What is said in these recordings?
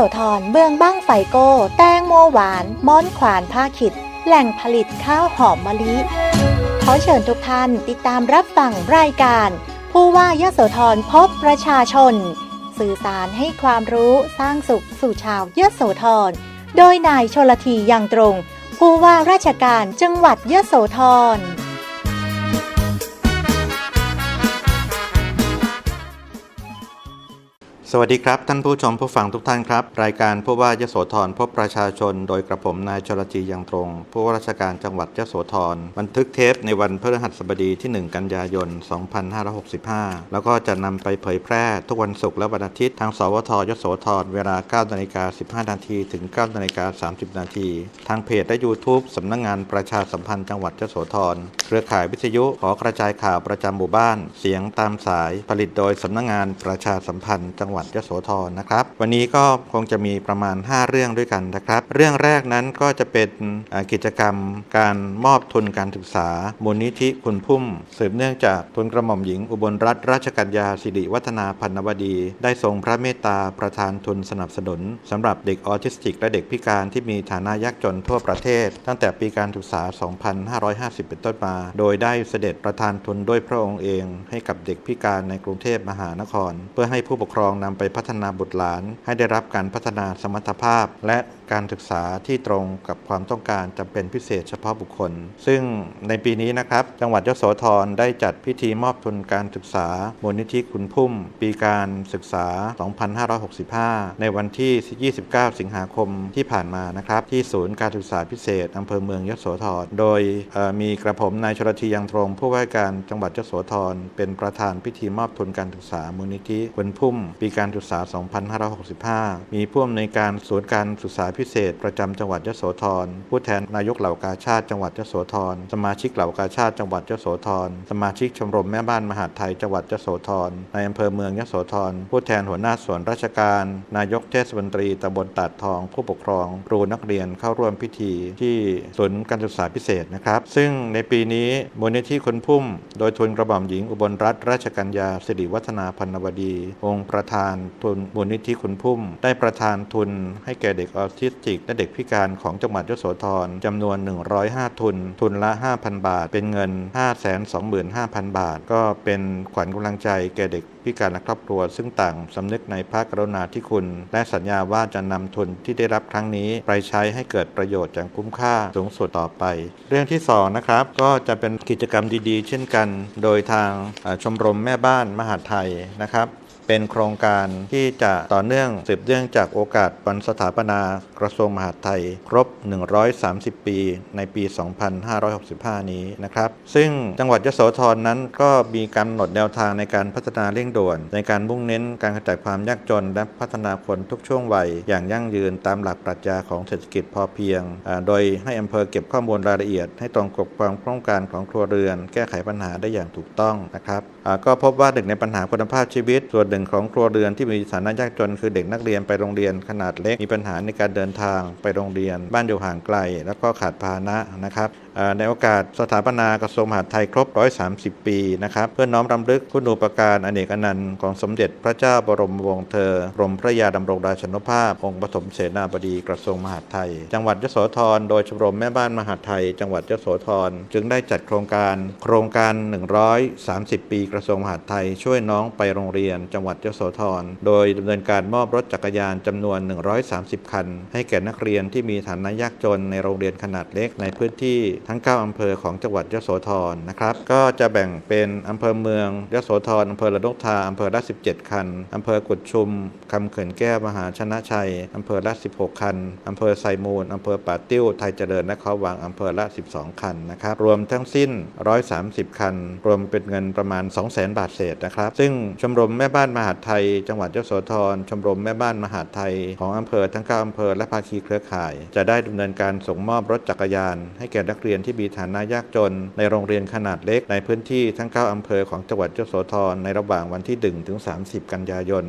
โสธรเมืองบ้างไฟโก้ แตงโมหวาน ม้อนขวานผ้าขิด แหล่งผลิตข้าวหอมมะลิ ขอเชิญทุกท่านติดตามรับฟังรายการ ผู้ว่ายโสธรพบประชาชน สื่อสารให้ความรู้สร้างสุขสู่ชาวยโสธรโดยนายชลทียังตรง ผู้ว่าราชการจังหวัดยโสธร สวัสดีครับท่านผู้ชมผู้ฟังทุกท่านครับ รายการผู้ว่ายโสธรพบประชาชน โดยกระผมนายชลจียังตรง ผู้ว่าราชการจังหวัดยโสธรบันทึกเทปในวันพฤหัสบดีที่ 1 กันยายน 2565 แล้วก็จะนำไปเผยแพร่ทุกวันศุกร์และวันอาทิตย์ทางสวทยโสธรเวลา9นาฬิกา15นาทีถึง9นาฬิกา30นาทีทางเพจและ YouTube สำนักงงานประชาสัมพันธ์จังหวัดยโสธรเครือข่ายวิทยุขอกระจายข่าวประจำหมู่บ้าน เสียงตามสายผลิตโดยสำนักงงานประชาสัมพันธ์จังหวัดยโสธรนะครับ วันนี้ก็คงจะมีประมาณ 5 เรื่องด้วยกันนะครับ เรื่องแรกนั้นก็จะเป็นกิจกรรมการมอบทุนการศึกษา มูลนิธิคุณพุ่ม สืบเนื่องจากทุนกระหม่อมหญิงอุบลรัตนราชกัญญาสิริวัฒนาพันนวดี ได้ทรงพระเมตตาประทานทุนสนับสนุนสำหรับเด็กออทิสติก และเด็กพิการที่มีฐานะยากจนทั่วประเทศ ตั้งแต่ปีการศึกษา 2550 เป็นต้นมา โดยได้เสด็จประทานทุนด้วยพระองค์เอง ให้กับเด็กพิการในกรุงเทพมหานคร เพื่อให้ผู้ปกครองนำไปพัฒนาบุตรหลาน ให้ได้รับการพัฒนาสมรรถภาพ และ การศึกษาที่ตรงกับความต้องการจำเป็นพิเศษเฉพาะบุคคล ซึ่งในปีนี้นะครับ จังหวัดยโสธรได้จัดพิธีมอบทุนการศึกษามูลนิธิคุณพุ่ม ปีการศึกษา 2565 ในวันที่ 29 สิงหาคมที่ผ่านมานะครับ ที่ศูนย์การศึกษาพิเศษอำเภอเมืองยโสธร โดยมีกระผมนายชลทียังตรง ผู้ว่าการจังหวัดยโสธรเป็นประธานพิธีมอบทุนการศึกษามูลนิธิคุณพุ่ม ปีการศึกษา 2565 มีผู้อำนวยการศูนย์การศึกษาพิเศษ ประจำจังหวัดยโสธร ผู้แทนนายกเหล่ากาชาติจังหวัดยโสธร สมาชิกเหล่ากาชาติจังหวัดยโสธร สมาชิกชมรมแม่บ้านมหาดไทยจังหวัดยโสธร ในอำเภอเมืองยโสธร ผู้แทนหัวหน้าส่วนราชการ นายกเทศมนตรีตำบลตาดทอง ผู้ปกครองครูนักเรียนเข้าร่วมพิธีที่ศูนย์การศึกษาพิเศษนะครับ ซึ่งในปีนี้มูลนิธิคนพุ่ม โดยทุนกระหม่อมหญิงอุบลรัตนราชกัญญาสิริวัฒนาพันวดี องค์ประธานทุนมูลนิธิคุณพุ่ม ได้ประทานทุนให้แก่เด็กออทิสติกและเด็กพิการของจังหวัดยโสธรจำนวน 105 ทุน ทุนละ 5,000 บาท เป็นเงิน 525,000 บาท ก็เป็นขวัญกำลังใจแก่เด็กพิการและครอบครัว ซึ่งต่างสำนึกในพระกรุณาธิคุณ และสัญญาว่าจะนำทุนที่ได้รับครั้งนี้ไปใช้ให้เกิดประโยชน์อย่างคุ้มค่าสูงสุดต่อไป เรื่องที่สองนะครับก็จะเป็นกิจกรรมดีๆ เช่นกัน โดยทางชมรมแม่บ้านมหาไทยนะครับ เป็นโครงการที่จะต่อเนื่องสืบเนื่องจากโอกาสวันสถาปนากระทรวงมหาดไทย ครบ 130 ปี ในปี 2565 นี้นะครับ ซึ่งจังหวัดยโสธรนั้นก็มีกำหนดแนวทางในการพัฒนาเร่งด่วน ในการมุ่งเน้นการขจัดความยากจน และพัฒนาคนทุกช่วงวัย อย่างยั่งยืนตามหลักปรัชญาของเศรษฐกิจพอเพียง โดยให้อำเภอเก็บข้อมูลรายละเอียด ให้ตรงกับความต้องการของครัวเรือน แก้ไขปัญหาได้อย่างถูกต้องนะครับ ก็พบว่าเด็กในปัญหาคุณภาพชีวิต ส่วนหนึ่งของครัวเรือนที่มีฐานะยากจนคือเด็กนักเรียนไปโรงเรียนขนาดเล็กมีปัญหาในการเดินทางไปโรงเรียน บ้านอยู่ห่างไกล แล้วก็ขาดพาหนะนะครับ ในโอกาสสถาปนากระทรวงมหาดไทยครบ 130 ปีนะครับเพื่อน้อมรำลึกคุณูปการอเนกอนันต์ของสมเด็จพระเจ้าบรมวงศ์เธอกรมพระยาดำรงราชนภาพ องค์ปฐมเสนาบดีกระทรวงมหาดไทย จังหวัดยโสธรโดยชมรมแม่บ้านมหาดไทย จังหวัดยโสธรจึงได้จัดโครงการ โครงการ 130 ปีกระทรวงมหาดไทย ช่วยน้องไปโรงเรียน จังหวัดยโสธรโดยดำเนินการมอบรถจักรยานจำนวน 130 คัน ให้แก่นักเรียนที่มีฐานะยากจนในโรงเรียนขนาดเล็กในพื้นที่ทั้ง 9 อำเภอของจังหวัดยโสธรนะครับ ก็จะแบ่งเป็นอำเภอเมืองยโสธรอำเภอระนกทาอำเภอละ17 คันอำเภอกุดชุมคำเขื่อนแก้วมหาชนะชัยอำเภอละ 16 คันอำเภอไซมูลอำเภอป่าติ้วไทยเจริญและเขาวังอำเภอละ 12 คันนะครับ รวมทั้งสิ้น 130 คัน รวมเป็นเงินประมาณ 200,000 บาทเศษนะครับ ซึ่งชมรมแม่บ้านมหาไทย จังหวัดยโสธรชมรมแม่บ้านมหาไทยของอำเภอทั้ง9อำเภอและภาคีเครือข่าย จะได้ดำเนินการส่งมอบรถจักรยาน ให้แก่นักเรียนรียนที่มีฐานะยากจน ในโรงเรียนขนาดเล็กในพื้นที่ทั้ง 9 อำเภอของจังหวัดยโสธรในระหว่างวันที่ 1 ถึง 30 กันยายน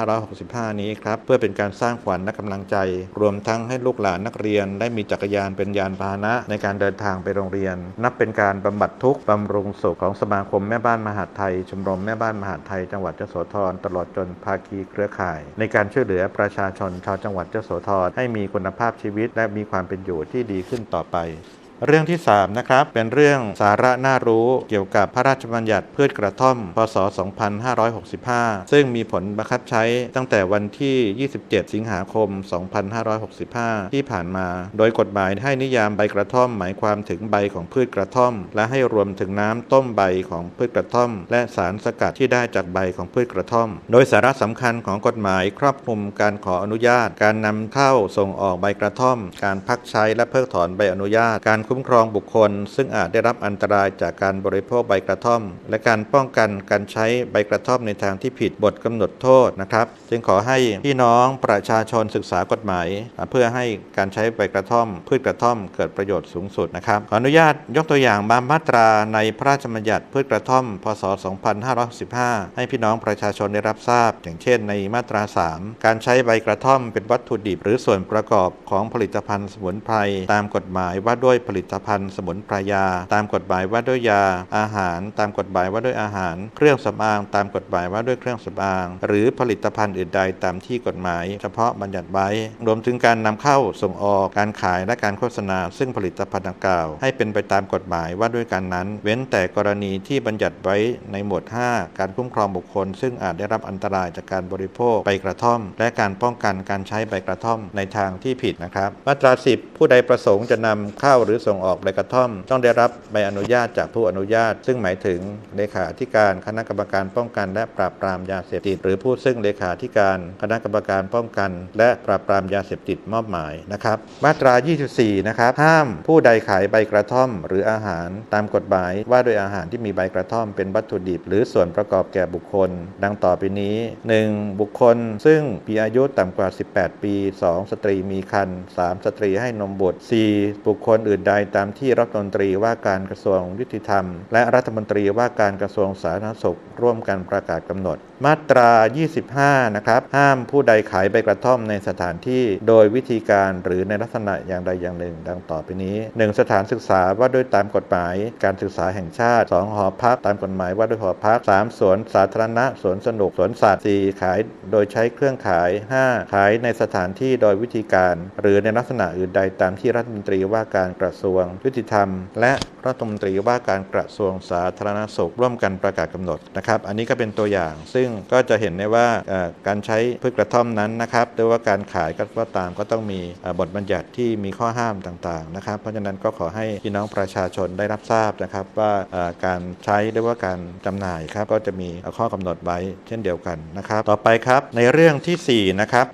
2565 นี้ครับ เพื่อเป็นการสร้างขวัญและกำลังใจ รวมทั้งให้ลูกหลานนักเรียนได้มีจักรยานเป็นยานพาหนะในการเดินทางไปโรงเรียน นับเป็นการบำบัดทุกข์บำรุงสุขของสมาคมแม่บ้านมหาดไทย ชมรมแม่บ้านมหาดไทย จังหวัดยโสธรตลอดจนภาคีเครือข่าย ในการช่วยเหลือประชาชนชาวจังหวัดยโสธรให้มีคุณภาพชีวิตและมีความเป็นอยู่ที่ดีขึ้นต่อไป เรื่องที่3นะครับเป็นเรื่องสาระน่ารู้เกี่ยวกับพระราชบัญญัติพืชกระท่อม พศ 2565 ซึ่งมีผลบังคับใช้ตั้งแต่วันที่ 27 สิงหาคม 2565 ที่ผ่านมา โดยกฎหมายให้นิยามใบกระท่อม หมายความถึงใบของพืชกระท่อม และให้รวมถึงน้ำต้มใบของพืชกระท่อม และสารสกัดที่ได้จากใบของพืชกระท่อม โดยสาระสำคัญของกฎหมายครอบคลุมการขออนุญาต การนำเข้าส่งออกใบกระท่อม การพักใช้และเพิกถอนใบอนุญาตการคุ้มครองบุคคล ซึ่งอาจได้รับอันตรายจากการบริโภคใบกระท่อม และการป้องกันการใช้ใบกระท่อมในทางที่ผิดบทกำหนดโทษนะครับ จึงขอให้พี่น้องประชาชนศึกษากฎหมาย เพื่อให้การใช้ใบกระท่อม พืชกระท่อมเกิดประโยชน์สูงสุดนะครับขออนุญาตยกตัวอย่างบางมาตราในพระราชบัญญัติพืชกระท่อม พศ 2515 ให้พี่น้องประชาชนได้รับทราบ อย่างเช่น ในมาตรา 3 การใช้ใบกระท่อมเป็นวัตถุดิบหรือส่วนประกอบของผลิตภัณฑ์สมุนไพรตามกฎหมายว่าด้วยผลิตภัณฑ์ สมุนไพรยา ตามกฎหมายว่าด้วยยา อาหาร ตามกฎหมายว่าด้วยอาหาร เครื่องสำอาง ตามกฎหมายว่าด้วยเครื่องสำอาง หรือผลิตภัณฑ์อื่นใดตามที่กฎหมาย เฉพาะบัญญัติไว้ รวมถึงการนำเข้าส่งออกการขายและการโฆษณา ซึ่งผลิตภัณฑ์ดังกล่าว ให้เป็นไปตามกฎหมายว่าด้วยการนั้น เว้นแต่กรณีที่บัญญัติไว้ในหมวด 5 การคุ้มครองบุคคล ซึ่งอาจได้รับอันตรายจากการบริโภคใบกระท่อม และการป้องกันการใช้ใบกระท่อมในทางที่ผิดนะครับ มาตรา 10 ผู้ใดประสงค์จะนำเข้าหรือส่งออกใบกระท่อม ต้องได้รับใบอนุญาตจากผู้อนุญาต ซึ่งหมายถึงเลขาธิการคณะกรรมการป้องกัน และปราบปรามยาเสพติด หรือผู้ซึ่งเลขาธิการคณะกรรมการป้องกัน และปราบปรามยาเสพติดมอบหมายนะครับ มาตรา 24 นะครับห้ามผู้ใดขายใบกระท่อม หรืออาหารตามกฎหมายว่าด้วยอาหารที่มีใบกระท่อมเป็นวัตถุดิบ หรือส่วนประกอบแก่บุคคล ดังต่อไปนี้ 1. บุคคลซึ่งมีอายุต่ำกว่า 18 ปี 2. สตรีมีครรภ์ 3. สตรีให้นมบุตร 4. บุคคลอื่นใดตามที่รัฐมนตรีว่าการกระทรวงยุติธรรม และรัฐมนตรีว่าการกระทรวงสาธารณสุข ร่วมกันประกาศกำหนด มาตรา 25 นะครับ ห้ามผู้ใดขายใบกระท่อมในสถานที่โดยวิธีการหรือในลักษณะอย่างใดอย่างหนึ่ง ดังต่อไปนี้ 1. สถานศึกษาว่าด้วยตามกฎหมาย การศึกษาแห่งชาติ 2. หอพักตามกฎหมายว่าด้วยหอพัก 3. สวนสาธารณะสวนสนุกสวนสัตว์ 4. ขายโดยใช้เครื่องขาย 5. ขายในสถานที่โดยวิธีการ หรือในลักษณะอื่นใดตามที่รัฐมนตรีว่าการกระทรวงยุติธรรม และรัฐมนตรีว่าการกระทรวงสาธารณสุขร่วมกันประกาศกำหนดนะครับ อันนี้ก็เป็นตัวอย่าง ซึ่งก็จะเห็นได้ว่าการใช้พืชกระท่อมนั้นนะครับหรือว่าการขายก็ตามก็ต้องมีบทบัญญัติที่มีข้อห้ามต่างๆนะครับ เพราะฉะนั้นก็ขอให้พี่น้องประชาชนได้รับทราบนะครับว่าการใช้หรือว่าการจำหน่ายครับก็จะมีข้อกำหนดไว้เช่นเดียวกันนะครับ ต่อไปครับในเรื่องทีสี่4นะครับ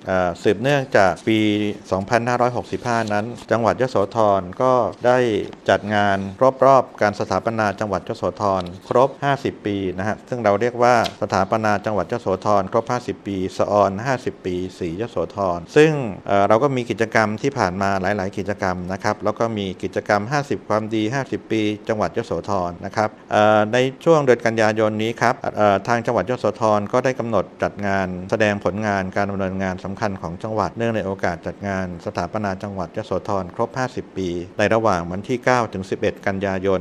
สืบเนื่องจากปี 2565 นั้น จังหวัดยโสธรก็ได้จัดงานรอบรอบๆการสถาปนาจังหวัดยโสธรครบ 50 ปีนะฮะซึ่งเราเรียกว่าสถาปนาจังหวัดยโสธรครบ 50 ปีสออน50 ปีสียโสธรซึ่งเเราก็มีกิจกรรมที่ผ่านมาหลาย ๆ กิจกรรมนะครับแล้วก็มีกิจกรรม 50 ความดี 50 ปี จังหวัดยโสธรนะครับในช่วงเดือนกันยายนนี้ครับทางจังหวัดยโสธรก็ได้กำหนดจัดงาน แสดงผลงานการดำเนินงานสำคัญของจังหวัดเนื่องในโอกาสจัดงานสถาปนาจังหวัดยโสธรครบ 50 ปี ในระหว่างว่างวันที่ 9 ถึง 11 กันยายน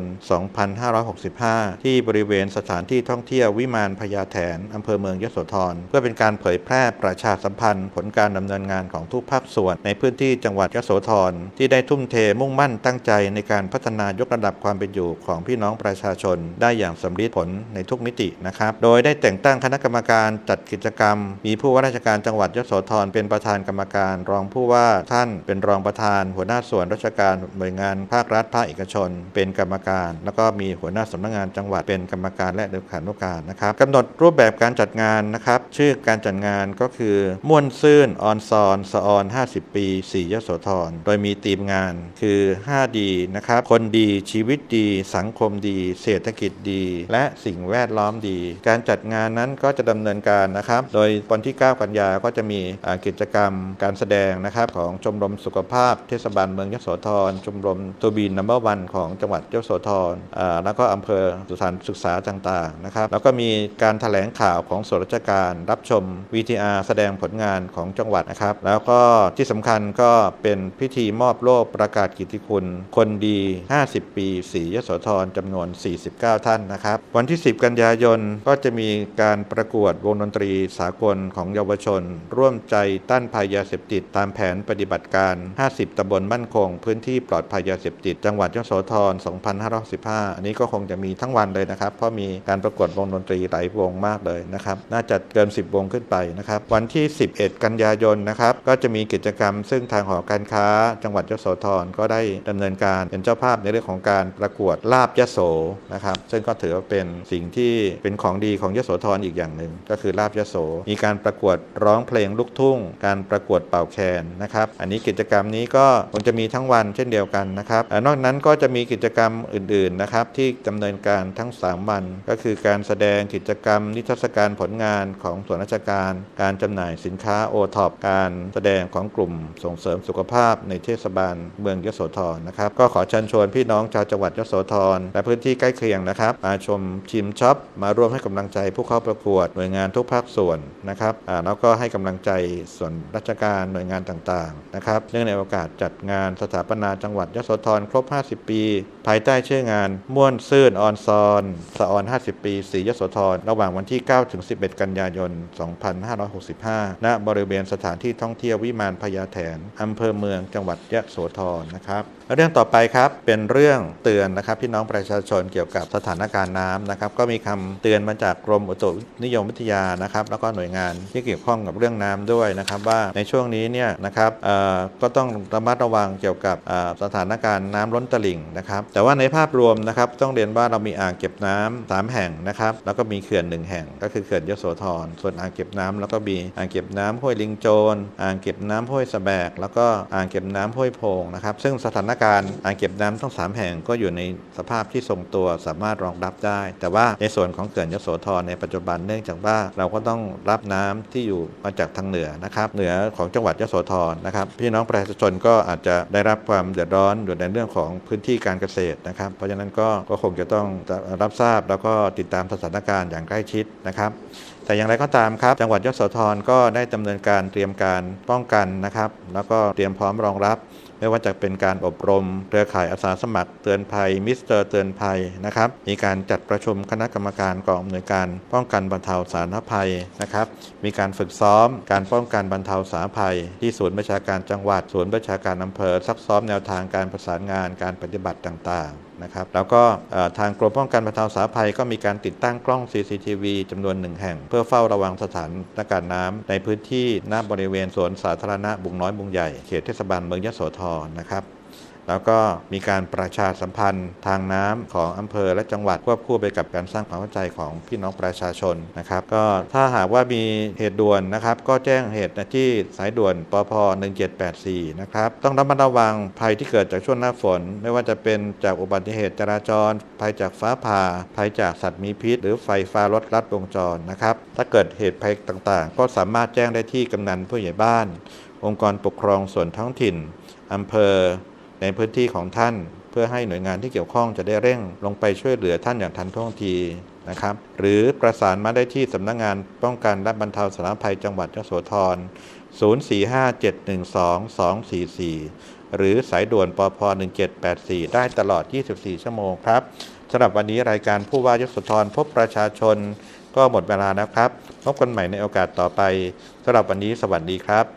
2565 ที่บริเวณสถานที่ท่องเที่ยววิมานพญาแถนอำเภอเมืองยโสธร เพื่อเป็นการเผยแพร่ประชาสัมพันธ์ ผลการดำเนินงานของทุกภาคส่วนในพื้นที่จังหวัดยโสธร ที่ได้ทุ่มเทมุ่งมั่นตั้งใจในการพัฒนายกระดับความเป็นอยู่ของพี่น้องประชาชน ได้อย่างสำลิดผลในทุกมิตินะครับ โดยได้แต่งตั้งคณะกรรมการจัดกิจกรรม มีผู้ว่าราชการจังหวัดยโสธรเป็นประธานกรรมการ รองผู้ว่าท่านเป็นรองประธาน หัวหน้าส่วนราชการหน่วยงานภาครัฐภาคเอกชน เป็นกรรมการ แล้วก็มีหัวหน้าสำนักงานจังหวัดเป็นกรรมการและเลขานุการนะครับกำหนดรูปแบบการจัดงานนะครับชื่อการจัดงานก็คือม่วนซื่นออนซอนสะออน 50 ปีสียโสธรโดยมีธีมงานคือ5ดีนะครับคนดีชีวิตดี สังคมดี เศรษฐกิจดี และสิ่งแวดล้อมดี การจัดงานนั้นก็จะดำเนินการนะครับ โดยวันที่ 9 กันยาก็จะมีกิจกรรมการแสดงนะครับของชมรมสุขภาพเทศบาลเมืองยโสธรชมรมตัวบีนัมเบอร์วันของจังหวัดยโสธรแล้วก็อำเภอสถานศึกษาต่างๆนะครับแล้วก็มีการถแถลงข่าวของส่วนราชการรับชม VTR แสดงผลงานของจังหวัดนะครับ แล้วก็ที่สำคัญก็เป็นพิธีมอบโล่ประกาศกิตติคุณ คนดี 50 ปีสียโสธรจำนวน 49 ท่านนะครับ วันที่ 10 กันยายนก็จะมีการประกวดวงดนตรีสากลของเยาวชน ร่วมใจต้านภัยยาเสพติดตามแผนปฏิบัติการ 50 ตำบลมั่นคง พื้นที่ปลอดภัยยาเสพติด จังหวัดยโสธร2565อันนี้ก็คงจะมีทั้งวันเลยนะครับ เพราะมีการประกวดวงดนตรีหลายวงมากเลยนะครับ น่าจะเกิน 10 วงขึ้นไปนะครับ วันที่ 11 กันยายนนะครับ ก็จะมีกิจกรรม ซึ่งทางหอการค้า จังหวัดยโสธรก็ได้ดำเนินการเป็นเจ้าภาพในเรื่องของการประกวดลาบยโสนะครับ ซึ่งก็ถือว่าเป็นสิ่งที่เป็นของดีของยโสธรอีกอย่างหนึ่ง ก็คือลาบยโส มีการประกวดร้องเพลงลูกทุ่ง การประกวดเป่าแคนนะครับ อันนี้กิจกรรมนี้ก็คงจะมีทั้งวันเช่นเดียวกันนะครับอนอกนั้นก็จะมีกิจกรรมอื่นๆนะครับที่ดำเนินการทั้ง 3 วัน ก็คือการแสดงกิจกรรม นิทรรศการผลงานของส่วนราชการ การจำหน่ายสินค้าโอท็อปการแสดงของกลุ่มส่งเสริมสุขภาพในเทศบาลเมืองยโสธรนะครับ ก็ขอเชิญชวนพี่น้องชาวจังหวัดยโสธรและพื้นที่ใกล้เคียงนะครับมาชมชิมช็อปมาร่วมให้กำลังใจผู้เข้าประกวดหน่วยงานทุกภาคส่วนนะครับอ่าแล้วก็ให้กำลังใจส่วนราชการหน่วยงานต่างๆนะครับเนื่องในโอกาสจัดงานสถาปนาจังหวัดยโสสธรครบ 50 ปี ภายใต้ชื่องานม่วนซื่นออนซอนสะออน 50 ปีสียโสธรระหว่างวันที่ 9 ถึง 11 กันยายน 2565 ณ บริเวณสถานที่ท่องเที่ยววิมานพญาแถนอำเภอเมืองจังหวัดยะโสธรนะครับเรื่องต่อไปครับเป็นเรื่องเตือนนะครับพี่น้องประชาชนเกี่ยวกับสถานการณ์น้ำนะครับก็มีคำเตือนมาจากกรมอุตุนิยมวิทยานะครับแล้วก็หน่วยงานที่เกี่ยวข้องกับเรื่องน้ำด้วยนะครับว่าในช่วงนี้เนี่ยนะครับเอ่อก็ต้องระมัดระวังเกี่ยวกับสถานการณ์น้ำล้นตลิ่งนะครับ แต่ว่าในภาพรวมนะครับต้องเรียนว่าเรามีอ่างเก็บน้ำสามแห่งนะครับ แล้วก็มีเขื่อนหนึ่งแห่ง ก็คือเขื่อนยโสธร ส่วนอ่างเก็บน้ำแล้วก็มีอ่างเก็บน้ำห้วยลิงโจรอ่างเก็บน้ำห้วยสะแบก แล้วก็อ่างเก็บน้ำห้วยโพงนะครับ ซึ่งสถานการณ์อ่างเก็บน้ำทั้งสามแห่งก็อยู่ในสภาพที่ทรงตัวสามารถรองรับได้ แต่ว่าในส่วนของเขื่อนยโสธรในปัจจุบันเนื่องจากว่าเราก็ต้องรับน้ำที่อยู่มาจากทางเหนือนะครับ เหนือของจังหวัดยโสธรนะครับ พี่น้องประชาชนก็อาจจะได้รับความเดือดร้อนอยู่ในเรื่องของพื้นที่การเกษตรนะครับ เพราะฉะนั้นก็คงจะต้องรับทราบแล้วก็ติดตามสถานการณ์อย่างใกล้ชิดนะครับ แต่อย่างไรก็ตามครับ จังหวัดยโสธรก็ได้ดำเนินการเตรียมการป้องกันนะครับ แล้วก็เตรียมพร้อมรองรับ ไม่ว่าจะเป็นการอบรมเครือข่ายอาสาสมัครเตือนภัย มิสเตอร์เตือนภัยนะครับ มีการจัดประชุมคณะกรรมการกองอำนวยการป้องกันบรรเทาสาธารณภัยนะครับ มีการฝึกซ้อมการป้องกันบรรเทาสาธารณภัย ที่ศูนย์ประชาการจังหวัด ศูนย์ประชาการอำเภอซักซ้อมแนวทางการประสานงานการปฏิบัติต่างๆ นะครับแล้วก็ทางกรมป้องกันบรรเทาสาภัยก็มีการติดตั้งกล้อง CCTV จำนวนหนึ่งแห่ง เพื่อเฝ้าระวังสถานการณ์น้ำในพื้นที่หน้าบริเวณสวนสาธารณะบุงน้อยบุงใหญ่เขตเทศบาลเมืองยโสธรนะครับ แล้วก็มีการประชาสัมพันธ์ทางน้ำของอำเภอและจังหวัดควบคู่ไปกับการสร้างความเข้าใจของพี่น้องประชาชนนะครับ ก็ถ้าหากว่ามีเหตุด่วนนะครับ ก็แจ้งเหตุที่สายด่วนปพ1784นะครับต้องระมัดระวังภัยที่เกิดจากช่วงหน้าฝน ไม่ว่าจะเป็นจากอุบัติเหตุจราจร ภัยจากฟ้าผ่า ภัยจากสัตว์มีพิษ หรือไฟฟ้ารถลัดวงจรนะครับ ถ้าเกิดเหตุภัยต่างๆ ก็สามารถแจ้งได้ที่กำนันผู้ใหญ่บ้าน องค์กรปกครองส่วนท้องถิ่นอำเภอ ในพื้นที่ของท่าน เพื่อให้หน่วยงานที่เกี่ยวข้องจะได้เร่งลงไปช่วยเหลือท่านอย่างทันท่วงทีนะครับ หรือประสานมาได้ที่สำนักงงานป้องกันและบรรเทาสาธารณภัยจังหวัดยโสธร 0457122244 หรือสายด่วนปพ1784 ได้ตลอด 24 ชั่วโมงครับสำหรับวันนี้รายการผู้ว่ายโสธรพบประชาชน ก็หมดเวลาแล้วครับ พบกันใหม่ในโอกาสต่อไปสำหรับวันนี้สวัสดีครับ